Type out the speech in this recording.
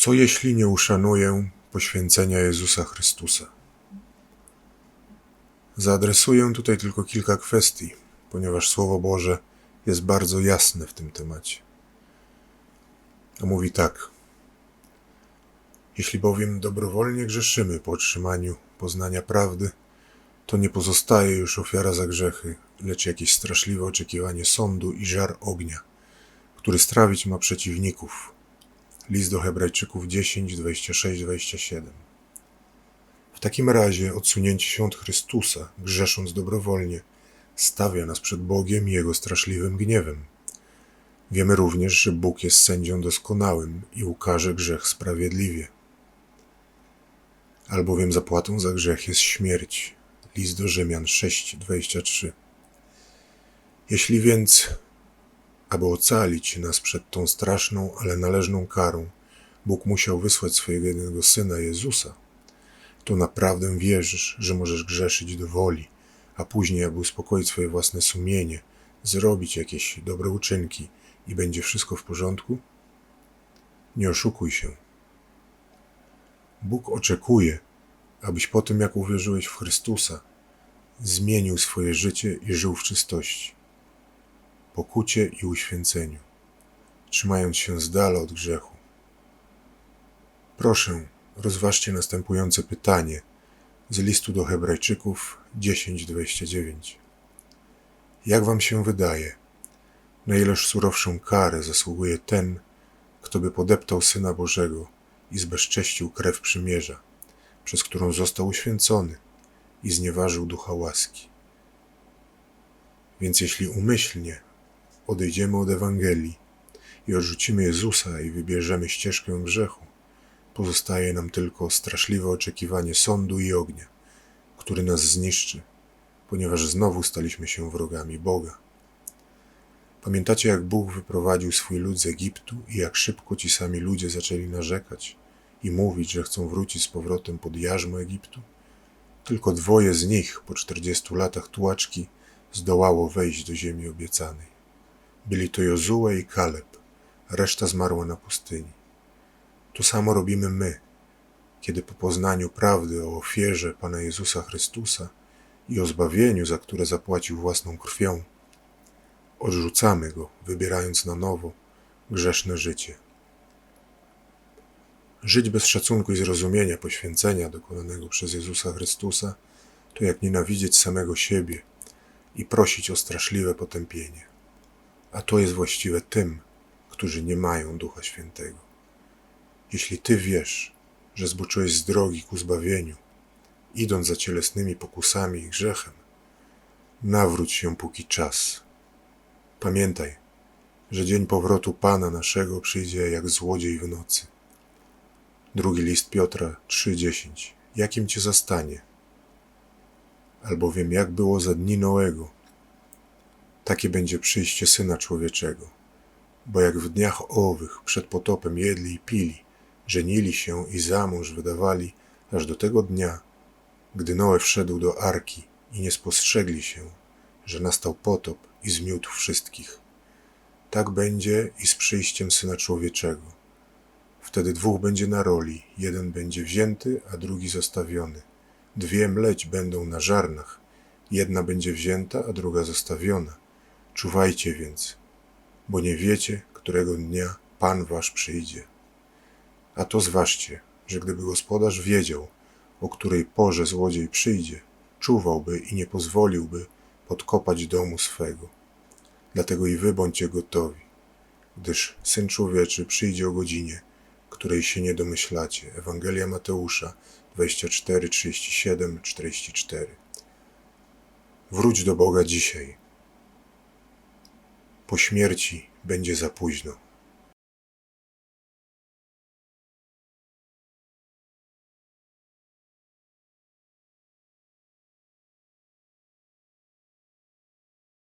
Co jeśli nie uszanuję poświęcenia Jezusa Chrystusa? Zaadresuję tutaj tylko kilka kwestii, ponieważ Słowo Boże jest bardzo jasne w tym temacie. A mówi tak: Jeśli bowiem dobrowolnie grzeszymy po otrzymaniu poznania prawdy, to nie pozostaje już ofiara za grzechy, lecz jakieś straszliwe oczekiwanie sądu i żar ognia, który strawić ma przeciwników. List do Hebrajczyków 10, 26, 27. W takim razie odsunięcie się od Chrystusa, grzesząc dobrowolnie, stawia nas przed Bogiem i Jego straszliwym gniewem. Wiemy również, że Bóg jest sędzią doskonałym i ukaże grzech sprawiedliwie. Albowiem zapłatą za grzech jest śmierć. List do Rzymian 6:23. Jeśli więc, aby ocalić nas przed tą straszną, ale należną karą, Bóg musiał wysłać swojego jedynego syna Jezusa, to naprawdę wierzysz, że możesz grzeszyć do woli, a później, aby uspokoić swoje własne sumienie, zrobić jakieś dobre uczynki i będzie wszystko w porządku? Nie oszukuj się. Bóg oczekuje, abyś po tym, jak uwierzyłeś w Chrystusa, zmienił swoje życie i żył w czystości, pokucie i uświęceniu, trzymając się z dala od grzechu. Proszę, rozważcie następujące pytanie z listu do Hebrajczyków 10:29. Jak wam się wydaje, na ileż surowszą karę zasługuje ten, kto by podeptał Syna Bożego i zbezcześcił krew przymierza, przez którą został uświęcony i znieważył ducha łaski. Więc jeśli umyślnie odejdziemy od Ewangelii i odrzucimy Jezusa i wybierzemy ścieżkę grzechu, pozostaje nam tylko straszliwe oczekiwanie sądu i ognia, który nas zniszczy, ponieważ znowu staliśmy się wrogami Boga. Pamiętacie, jak Bóg wyprowadził swój lud z Egiptu i jak szybko ci sami ludzie zaczęli narzekać i mówić, że chcą wrócić z powrotem pod jarzmo Egiptu? Tylko dwoje z nich po czterdziestu latach tułaczki zdołało wejść do ziemi obiecanej. Byli to Jozue i Kaleb, reszta zmarła na pustyni. To samo robimy my, kiedy po poznaniu prawdy o ofierze Pana Jezusa Chrystusa i o zbawieniu, za które zapłacił własną krwią, odrzucamy Go, wybierając na nowo grzeszne życie. Żyć bez szacunku i zrozumienia poświęcenia dokonanego przez Jezusa Chrystusa to jak nienawidzieć samego siebie i prosić o straszliwe potępienie. A to jest właściwe tym, którzy nie mają Ducha Świętego. Jeśli Ty wiesz, że zboczyłeś z drogi ku zbawieniu, idąc za cielesnymi pokusami i grzechem, nawróć się póki czas. Pamiętaj, że dzień powrotu Pana naszego przyjdzie jak złodziej w nocy. Drugi list Piotra 3:10. Jakim cię zastanie? Albowiem jak było za dni Noego, takie będzie przyjście Syna Człowieczego. Bo jak w dniach owych przed potopem jedli i pili, żenili się i za mąż wydawali, aż do tego dnia, gdy Noe wszedł do arki i nie spostrzegli się, że nastał potop i zmiótł wszystkich. Tak będzie i z przyjściem Syna Człowieczego. Wtedy dwóch będzie na roli, jeden będzie wzięty, a drugi zostawiony. Dwie mleć będą na żarnach, jedna będzie wzięta, a druga zostawiona. Czuwajcie więc, bo nie wiecie, którego dnia Pan wasz przyjdzie. A to zważcie, że gdyby gospodarz wiedział, o której porze złodziej przyjdzie, czuwałby i nie pozwoliłby podkopać domu swego. Dlatego i wy bądźcie gotowi, gdyż Syn Człowieczy przyjdzie o godzinie, której się nie domyślacie. Ewangelia Mateusza 24, 37, 44. Wróć do Boga dzisiaj. Po śmierci będzie za późno.